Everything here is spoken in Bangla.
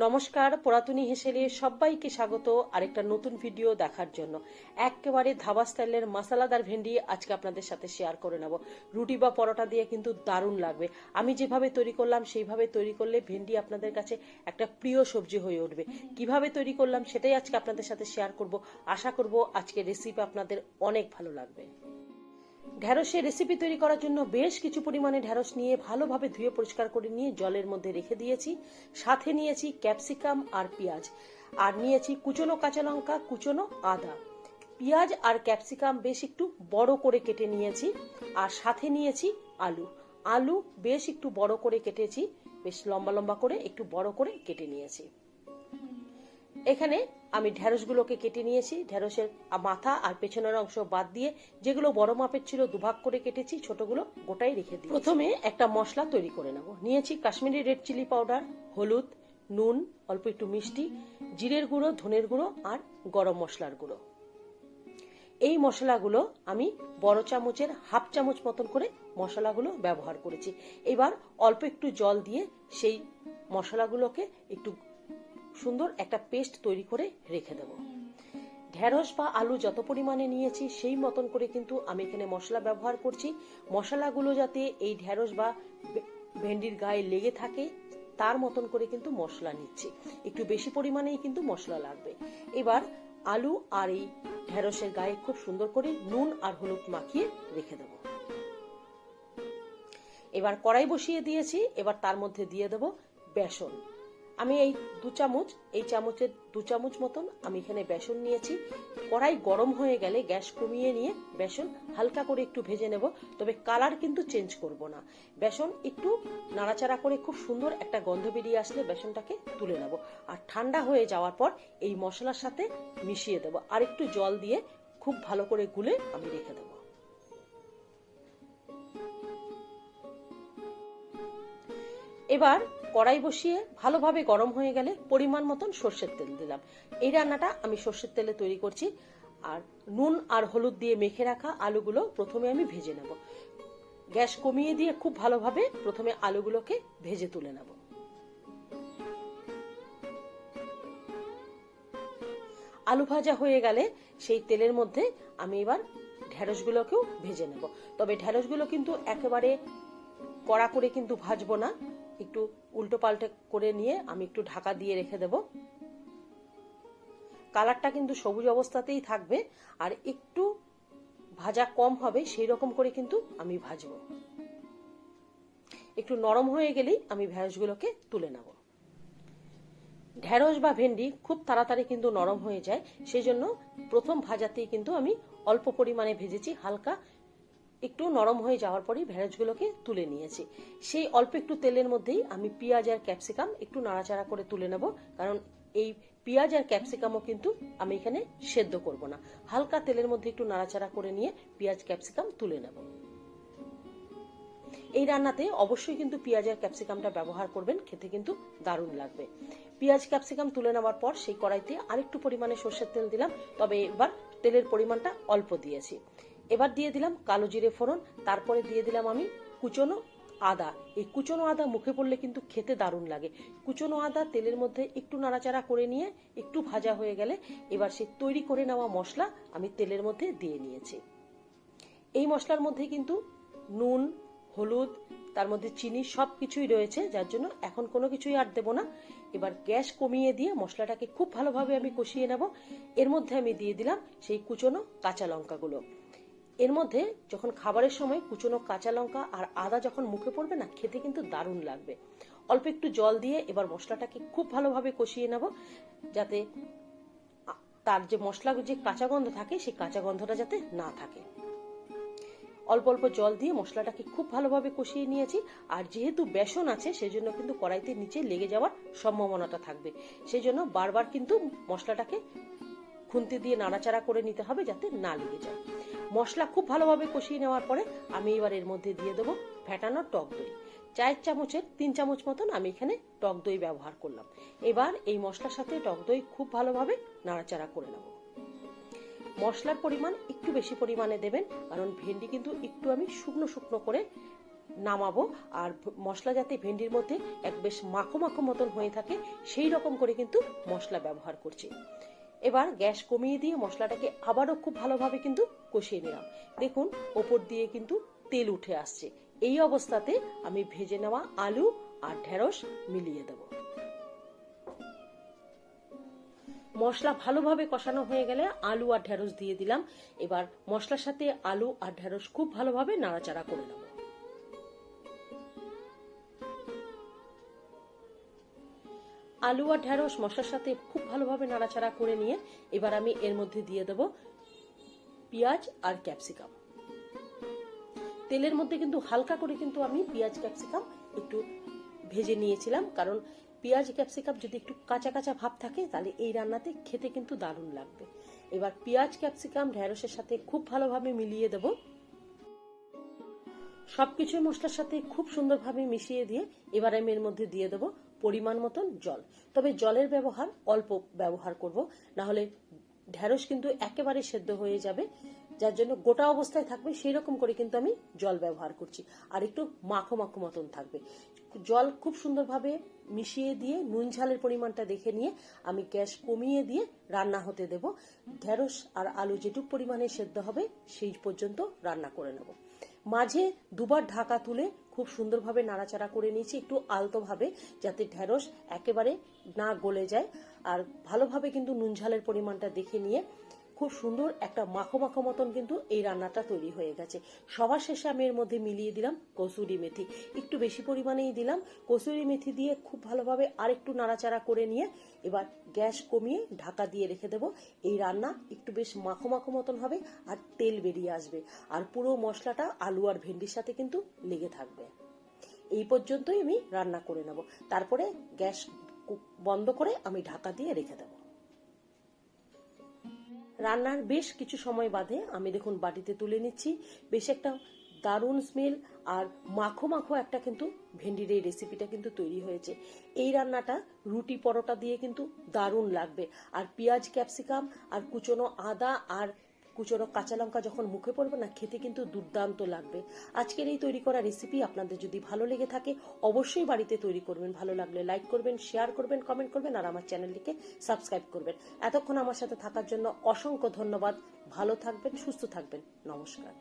নমস্কার, পুরাতনী হেসেলে সবাইকে স্বাগত। আরেকটা নতুন ভিডিও দেখার জন্য। একেবারে ধাবা স্টাইলের মশলাদার ভেন্ডি আজকে আপনাদের সাথে শেয়ার করে নেব। রুটি বা পরোটা দিয়ে কিন্তু দারুণ লাগবে। আমি যেভাবে তৈরি করলাম, সেইভাবে তৈরি করলে ভেন্ডি আপনাদের কাছে একটা প্রিয় সবজি হয়ে উঠবে। কীভাবে তৈরি করলাম, সেটাই আজকে আপনাদের সাথে শেয়ার করব। আশা করব আজকে রেসিপি আপনাদের অনেক ভালো লাগবে। ঢ্যাঁড়সের রেসিপি তৈরি করার জন্য বেশ কিছু পরিমাণে ঢ্যাঁড়স নিয়ে ভালোভাবে ধুয়ে পরিষ্কার করে নিয়ে জলের মধ্যে রেখে দিয়েছি। সাথে নিয়েছি ক্যাপসিকাম আর পেঁয়াজ। আর নিয়েছি কুচনো কাঁচা লঙ্কা, কুচনো আদা। পেঁয়াজ আর ক্যাপসিকাম বেশ একটু বড় করে কেটে নিয়েছি। আর সাথে নিয়েছি আলু। আলু বেশ একটু বড় করে কেটেছি। বেশ লম্বা লম্বা করে একটু বড় করে কেটে নিয়েছি। এখানে আমি ঢ্যাঁড়সগুলোকে কেটে নিয়েছি। ঢ্যাঁড়সের মাথা আর পেছনের অংশ বাদ দিয়ে যেগুলো বড় মাপের ছিল দুভাগ করে কেটেছি, ছোটগুলো গোটাই রেখে দিই প্রথমে একটা মশলা তৈরি করে নেব। নিয়েছি কাশ্মীরি রেড চিলি পাউডার, হলুদ, নুন, অল্প একটু মিষ্টি, জিরের গুঁড়ো, ধনের গুঁড়ো আর গরম মশলার গুঁড়ো। এই মশলাগুলো আমি বড় চামচের হাফ চামচ মতন করে মশলাগুলো ব্যবহার করেছি। এবার অল্প একটু জল দিয়ে সেই মশলাগুলোকে একটু সুন্দর একটা পেস্ট তৈরি করে রেখে দেব। ঢেঁড়স বা আলু যত পরিমাণে নিয়েছি, সেই মতন করে কিন্তু আমি এখানে মশলা ব্যবহার করছি। মশলাগুলো যাতে এই ঢেঁড়স বা ভেন্ডির গায়ে লেগে থাকে, তার মতন করে কিন্তু মশলা নিচ্ছি। একটু বেশি পরিমাণেই কিন্তু মশলা লাগবে। এবার আলু আর এই ঢেঁড়সের গায়ে খুব সুন্দর করে নুন আর হলুদ মাখিয়ে রেখে দেব। এবার কড়াই বসিয়ে দিয়েছি। এবার তার মধ্যে দিয়ে দেব বেসন। আমি এই দু চামচ, এই চামচের দু চামচ মতন আমি এখানে বেসন নিয়েছি। কড়াই গরম হয়ে গেলে গ্যাস কমিয়ে নিয়ে বেসন হালকা করে একটু ভেজে নেব, তবে কালার কিন্তু চেঞ্জ করব না। বেসন একটু নাড়াচাড়া করে খুব সুন্দর একটা গন্ধ বেরিয়ে আসলে বেসনটাকে তুলে নেব। আর ঠান্ডা হয়ে যাওয়ার পর এই মশলার সাথে মিশিয়ে দেব। আর একটু জল দিয়ে খুব ভালো করে গুলে আমি রেখে দেবো। এবার কড়াই বসিয়ে ভালোভাবে গরম হয়ে গেলে পরিমাণ মতন সর্ষের তেল দিলাম। এই রান্নাটা আমি সর্ষের তেলে তৈরি করছি। আর নুন আর হলুদ দিয়ে মেখে রাখা আলুগুলো প্রথমে আমি ভেজে নেব। গ্যাস কমিয়ে দিয়ে খুব ভালোভাবে প্রথমে আলুগুলোকে ভেজে তুলে নেব। আলু ভাজা হয়ে গেলে সেই তেলের মধ্যে আমি এবার ঢ্যাঁড়সগুলোকেও ভেজে নেব। তবে ঢ্যাঁড়সগুলো কিন্তু একেবারে কড়া করে কিন্তু ভাজবো না। একটু উল্টো পাল্টে করে নিয়ে আমি একটু ঢাকা দিয়ে রেখে দেব। কালারটা কিন্তু সবুজ অবস্থাতেই থাকবে আর একটু ভাজা কম হবে সেই রকম করে কিন্তু আমি ভাজবো। একটু নরম হয়ে গেলেই আমি ভেড়সগুলোকে তুলে নেব। ঢেঁড়স বা ভেন্ডি খুব তাড়াতাড়ি কিন্তু নরম হয়ে যায় সেই জন্য প্রথম ভাজাতেই কিন্তু আমি অল্প পরিমাণে ভেজেছি, হালকা একটু নরম হয়ে যাওয়ার পরেই ভেড়াজগুলোকে তুলে নিয়েছি। সেই অল্প একটু তেলের মধ্যেই আমি পেঁয়াজ আর ক্যাপসিকাম একটু নাড়াচাড়া করে তুলে নেব, কারণ এই পেঁয়াজ আর ক্যাপসিকামও কিন্তু আমি এখানে সেদ্ধ করব না। হালকা তেলের মধ্যে একটু নাড়াচাড়া করে নিয়ে পেঁয়াজ, ক্যাপসিকাম তুলে নেব। এই রান্নাতে অবশ্যই কিন্তু পেঁয়াজ আর ক্যাপসিকামটা ব্যবহার করবেন, খেতে কিন্তু দারুণ লাগবে। পেঁয়াজ, ক্যাপসিকাম তুলে নেওয়ার পর সেই কড়াইতে আরেকটু পরিমাণে সর্ষের তেল দিলাম, তবে এবার তেলের পরিমাণটা অল্প দিয়েছি। এবার দিয়ে দিলাম কালো জিরে ফোড়ন, তারপরে দিয়ে দিলাম আমি কুচনো আদা। এই কুচনো আদা মুখে পড়লে কিন্তু খেতে দারুণ লাগে। কুচনো আদা তেলের মধ্যে একটু নাড়াচাড়া করে নিয়ে একটু ভাজা হয়ে গেলে এবার সেই তৈরি করে নেওয়া মশলা আমি তেলের মধ্যে দিয়ে নিয়েছি। এই মশলার মধ্যে কিন্তু নুন, হলুদ, তার মধ্যে চিনি সব কিছুই রয়েছে, যার জন্য এখন কোনো কিছুই আর দেবো না। এবার গ্যাস কমিয়ে দিয়ে মশলাটাকে খুব ভালোভাবে আমি কষিয়ে নেব। এর মধ্যে আমি দিয়ে দিলাম সেই কুচনো কাঁচা লঙ্কাগুলো। এর মধ্যে যখন খাবারের সময় কুচনো কাঁচা লঙ্কা আর আদা যখন মুখে পড়বে না, খেতে কিন্তু দারুণ লাগবে। অল্প একটু জল দিয়ে এবার মশলাটাকে খুব ভালোভাবে কষিয়ে নেব, যাতে তার যে মশলা, যে কাঁচা গন্ধ থাকে, সেই কাঁচা গন্ধটা যাতে না থাকে। অল্প অল্প জল দিয়ে মশলাটাকে খুব ভালোভাবে কষিয়ে নিয়েছি, আর যেহেতু বেসন আছে, সেজন্য কিন্তু কড়াইতে নিচে লেগে যাওয়ার সম্ভাবনাটা থাকবে। সেই জন্য বারবার কিন্তু মশলাটাকে খুন্তি দিয়ে নাড়াচাড়া করে নিতে হবে যাতে না লেগে যায়। মশলা খুব ভালোভাবে কষিয়ে নেওয়ার পরে আমি এবার এর মধ্যে দিয়ে দেবো ফ্যাটানো টক দই। চায়ের চামচের তিন চামচ মতন আমি এখানে টক দই ব্যবহার করলাম। এবার এই মশলার সাথে টক দই খুব ভালোভাবে নাড়াচাড়া করে নেব। মশলার পরিমাণ একটু বেশি পরিমাণে দেবেন, কারণ ভেন্ডি কিন্তু একটু আমি শুকনো শুকনো করে নামাবো, আর মশলা যাতে ভেন্ডির মধ্যে এক বেশ মাখো মাখো মতন হয়ে থাকে, সেই রকম করে কিন্তু মশলা ব্যবহার করছি। এবার গ্যাস কমিয়ে দিয়ে মশলাটাকে আবারও খুব ভালোভাবে কিন্তু কষিয়ে নিলাম। দেখুন, ওপর দিয়ে কিন্তু তেল উঠে আসছে। এই অবস্থাতে আমি ভেজে নেওয়া আলু আর ঢেঁড়স মিলিয়ে দেবো। মশলা ভালোভাবে কষানো হয়ে গেলে আলু আর ঢেঁড়স দিয়ে দিলাম। এবার মশলার সাথে আলু আর ঢেঁড়স খুব ভালোভাবে নাড়াচাড়া করে নেব। আলু আর ঢেঁড়স মশলার সাথে খুব ভালোভাবে নাড়াচাড়া করে নিয়ে এবার আমি এর মধ্যে দিয়ে দেব পেঁয়াজ আর ক্যাপসিকাম। তেলের মধ্যে কিন্তু হালকা করে কিন্তু আমি পেঁয়াজ, ক্যাপসিকাম একটু ভেজে নিয়েছিলাম, কারণ পেঁয়াজ, ক্যাপসিকাম যদি একটু কাঁচা কাঁচা ভাব থাকে, তাহলে এই রান্নাতে খেতে কিন্তু দারুণ লাগবে। এবার পেঁয়াজ, ক্যাপসিকাম, ঢেঁড়সের সাথে খুব ভালোভাবে মিলিয়ে দেব। সবকিছু মশলার সাথে খুব সুন্দরভাবে মিশিয়ে দিয়ে এবার আমি এর মধ্যে দিয়ে দেব পরিমাণ মতন জল। তবে জলের ব্যবহার অল্প ব্যবহার করব না হলে ঢেঁড়স কিন্তু একেবারে সেদ্ধ হয়ে যাবে, যার জন্য গোটা অবস্থায় থাকবে সেই রকম করে কিন্তু আমি জল ব্যবহার করছি। আর একটু মাখো মাখো মতন থাকবে। জল খুব সুন্দরভাবে মিশিয়ে দিয়ে, নুন ঝালের পরিমাণটা দেখে নিয়ে আমি গ্যাস কমিয়ে দিয়ে রান্না হতে দেব। ঢেঁড়স আর আলু যেটুক পরিমাণে সেদ্ধ হবে, সেই পর্যন্ত রান্না করে নেব। মাঝে দুবার ঢাকা তুলে খুব সুন্দরভাবে নাড়াচাড়া করে নিয়েছি, একটু আলতোভাবে যাতে ঢেঁড়স একেবারে না গলে যায়। আর ভালোভাবে কিন্তু নুন ঝালের পরিমাণটা দেখে নিয়ে খুব সুন্দর একটা মাখো মাখো মতন কিন্তু এই রান্নাটা তৈরি হয়ে গেছে। সবার শেষে আমি এর মধ্যে মিলিয়ে দিলাম কসুরি মেথি। একটু বেশি পরিমাণেই দিলাম। কসুরি মেথি দিয়ে খুব ভালোভাবে আর একটু নাড়াচাড়া করে নিয়ে এবার গ্যাস কমিয়ে ঢাকা দিয়ে রেখে দেব। এই রান্না একটু বেশ মাখো মাখো মতন হবে আর তেল বেরিয়ে আসবে। আর পুরো মশলাটা আলু আর ভেন্ডির সাথে কিন্তু লেগে থাকবে। এই পর্যন্তই আমি রান্না করে নেব। তারপরে গ্যাস বন্ধ করে আমি ঢাকা দিয়ে রেখে দেবো। রান্নার বেশ কিছু সময় বাদে আমি দেখুন বাটিতে তুলে নিচ্ছি। বেশ একটা দারুণ স্মেল আর মাখো মাখো একটা কিন্তু ভেন্ডির এই রেসিপিটা কিন্তু তৈরি হয়েছে। এই রান্নাটা রুটি পরোটা দিয়ে কিন্তু দারুণ লাগবে। আর পেঁয়াজ, ক্যাপসিকাম আর কুচনো আদা আর কুচনো কাঁচা লঙ্কা যখন মুখে পড়বে না, খেতে কিন্তু দুর্দান্ত লাগবে। আজকের এই তৈরি করা রেসিপি আপনাদের যদি ভালো লেগে থাকে, অবশ্যই বাড়িতে তৈরি করবেন। ভালো লাগলে লাইক করবেন শেয়ার করবেন কমেন্ট করবেন, আর আমার চ্যানেলটিকে সাবস্ক্রাইব করবেন। এতক্ষণ আমার সাথে থাকার জন্য অসংখ্য ধন্যবাদ। ভালো থাকবেন, সুস্থ থাকবেন। নমস্কার।